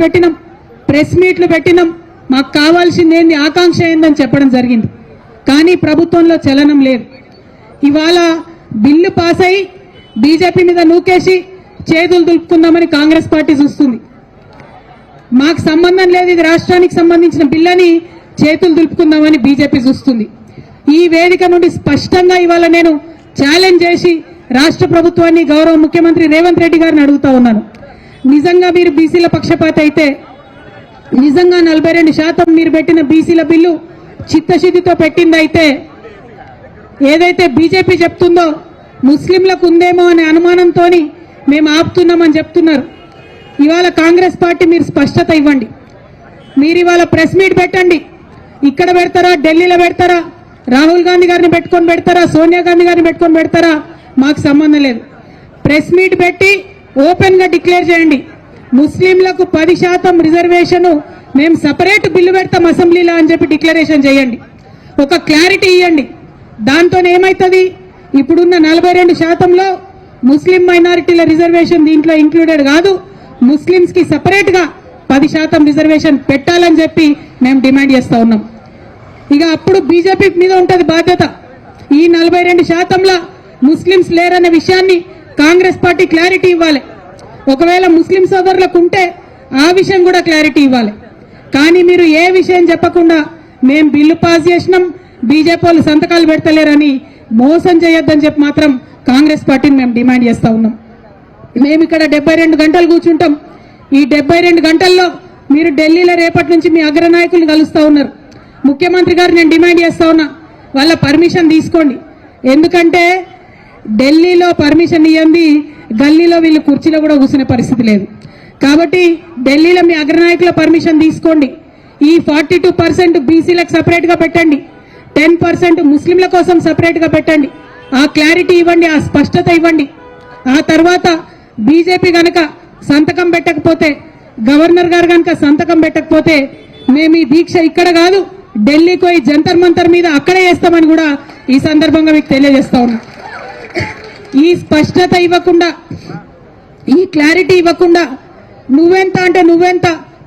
పెట్టినాం. ప్రెస్ మీట్లు పెట్టినాం. మాకు కావాల్సింది ఏంది? ఆకాంక్ష ఏందని చెప్పడం జరిగింది. కానీ ప్రభుత్వంలో చలనం లేదు. ఇవాళ బిల్లు పాస్ అయి బీజేపీ మీద నూకేసి చేతులు దులుపుకుందామని కాంగ్రెస్ పార్టీ చూస్తుంది. మాకు సంబంధం లేదు ఇది రాష్ట్రానికి సంబంధించిన బిల్లని చేతులు దులుపుకుందామని బీజేపీ చూస్తుంది. ఈ వేదిక నుండి స్పష్టంగా ఇవాళ నేను ఛాలెంజ్ చేసి రాష్ట్ర ప్రభుత్వాన్ని గౌరవ ముఖ్యమంత్రి రేవంత్ రెడ్డి గారిని అడుగుతా ఉన్నాను. నిజంగా మీరు బీసీల పక్షపాత అయితే నిజంగా నలభై రెండు శాతం మీరు పెట్టిన బీసీల బిల్లు చిత్తశుద్ధితో పెట్టిందైతే ఏదైతే బీజేపీ చెప్తుందో ముస్లింలకు ఉందేమో అనే అనుమానంతో మేము ఆపుతున్నామని చెప్తున్నారు. ఇవాళ కాంగ్రెస్ పార్టీ మీరు స్పష్టత ఇవ్వండి. మీరు ఇవాళ ప్రెస్ మీట్ పెట్టండి. ఇక్కడ పెడతారా ఢిల్లీలో పెడతారా రాహుల్ గాంధీ గారిని పెట్టుకొని పెడతారా సోనియా గాంధీ గారిని పెట్టుకొని పెడతారా మాకు సంబంధం లేదు. ప్రెస్ మీట్ పెట్టి ఓపెన్గా డిక్లేర్ చేయండి. ముస్లింలకు పది శాతం రిజర్వేషన్ మేము సపరేట్ బిల్లు పెడతాం అసెంబ్లీలో అని చెప్పి డిక్లరేషన్ చేయండి. ఒక క్లారిటీ ఇవ్వండి. దాంతో ఏమవుతుంది ఇప్పుడున్న నలభై రెండు శాతంలో ముస్లిం మైనారిటీల రిజర్వేషన్ దీంట్లో ఇంక్లూడెడ్ కాదు. ముస్లింస్కి సపరేట్గా పది శాతం రిజర్వేషన్ పెట్టాలని చెప్పి మేము డిమాండ్ చేస్తూ ఉన్నాం. ఇక అప్పుడు బీజేపీ మీద ఉంటుంది బాధ్యత. ఈ నలభై రెండు శాతంలో ముస్లింస్ లేరనే విషయాన్ని కాంగ్రెస్ పార్టీ క్లారిటీ ఇవ్వాలి. ఒకవేళ ముస్లిం సోదరులకు ఉంటే ఆ విషయం కూడా క్లారిటీ ఇవ్వాలి. కానీ మీరు ఏ విషయం చెప్పకుండా మేము బిల్లు పాస్ చేసినాం బీజేపీ వాళ్ళు సంతకాలు పెడతలేరని మోసం చేయొద్దని చెప్పి మాత్రం కాంగ్రెస్ పార్టీని మేము డిమాండ్ చేస్తా ఉన్నాం. మేము ఇక్కడ డెబ్బై రెండు గంటలు కూర్చుంటాం. ఈ డెబ్బై రెండు గంటల్లో మీరు ఢిల్లీలో రేపటి నుంచి మీ అగ్రనాయకులు కలుస్తూ ఉన్నారు. ముఖ్యమంత్రి గారు నేను డిమాండ్ చేస్తా ఉన్నా. వాళ్ళ పర్మిషన్ తీసుకోండి. ఎందుకంటే ఢిల్లీలో పర్మిషన్ ఇవ్వండి గల్లీలో వీళ్ళు కుర్చీలో కూడా కూర్చునే పరిస్థితి లేదు. కాబట్టి ఢిల్లీలో మీ అగ్రనాయకుల పర్మిషన్ తీసుకోండి. ఈ ఫార్టీ టూ పర్సెంట్ బీసీలకు సపరేట్గా పెట్టండి. టెన్ పర్సెంట్ ముస్లింల కోసం సపరేట్గా పెట్టండి. ఆ క్లారిటీ ఇవ్వండి ఆ స్పష్టత ఇవ్వండి. ఆ తర్వాత బీజేపీ గనక సంతకం పెట్టకపోతే గవర్నర్ గారు కనుక సంతకం పెట్టకపోతే మేము ఈ దీక్ష ఇక్కడ కాదు ఢిల్లీకి పోయి జంతర్ మంతర్ మీద అక్కడే చేస్తామని కూడా ఈ సందర్భంగా మీకు తెలియజేస్తా ఉన్నాం. ఈ స్పష్టత ఇవ్వకుండా ఈ క్లారిటీ ఇవ్వకుండా నువ్వెంత అంటే నువ్వెంత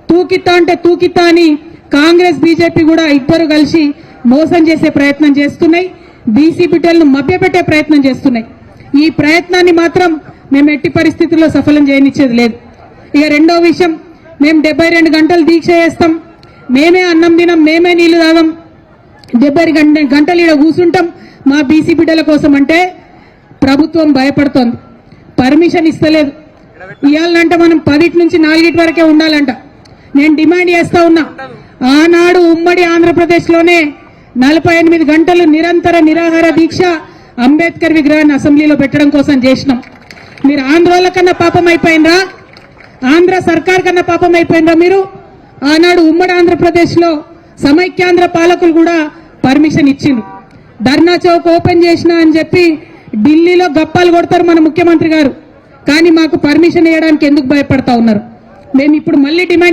తూకితా అంటే తూకిత్తా అని కాంగ్రెస్ బీజేపీ కూడా ఇద్దరు కలిసి మోసం చేసే ప్రయత్నం చేస్తున్నాయి. బీసీ బిడ్డలను మభ్యపెట్టే ప్రయత్నం చేస్తున్నాయి. ఈ ప్రయత్నాన్ని మాత్రం మేము ఎట్టి పరిస్థితుల్లో సఫలం చేయనిచ్చేది లేదు. ఇక రెండో విషయం మేము డెబ్బై రెండు గంటలు దీక్ష చేస్తాం. మేమే అన్నం తినం మేమే నీళ్ళు తాగం. డెబ్బై గంట గంటలు ఈడ కూర్చుంటాం మా బీసీ బిడ్డల కోసం అంటే ప్రభుత్వం భయపడుతోంది. పర్మిషన్ ఇస్తలేదు. ఇవ్వాలంటే మనం పదిటి నుంచి నాలుగిటి వరకే ఉండాలంట. నేను డిమాండ్ చేస్తా ఉన్నా. ఆనాడు ఉమ్మడి ఆంధ్రప్రదేశ్లోనే నలభై ఎనిమిది గంటలు నిరంతర నిరాహార దీక్ష అంబేద్కర్ విగ్రహాన్ని అసెంబ్లీలో పెట్టడం కోసం చేసినాం. మీరు ఆంధ్రోళ్ళ కన్నా పాపం అయిపోయినరా ఆంధ్ర సర్కార్ కన్నా పాపం అయిపోయినరా మీరు? ఆనాడు ఉమ్మడి ఆంధ్రప్రదేశ్లో సమైక్యాంధ్ర పాలకులు కూడా పర్మిషన్ ఇచ్చిండ్రు. ధర్నా చౌక్ ఓపెన్ చేసిన అని చెప్పి ఢిల్లీలో గప్పాలు కొడతారు మన ముఖ్యమంత్రి గారు. కానీ మాకు పర్మిషన్ ఇవ్వడానికి ఎందుకు భయపడతా ఉన్నారు? మేము ఇప్పుడు మళ్ళీ డిమాండ్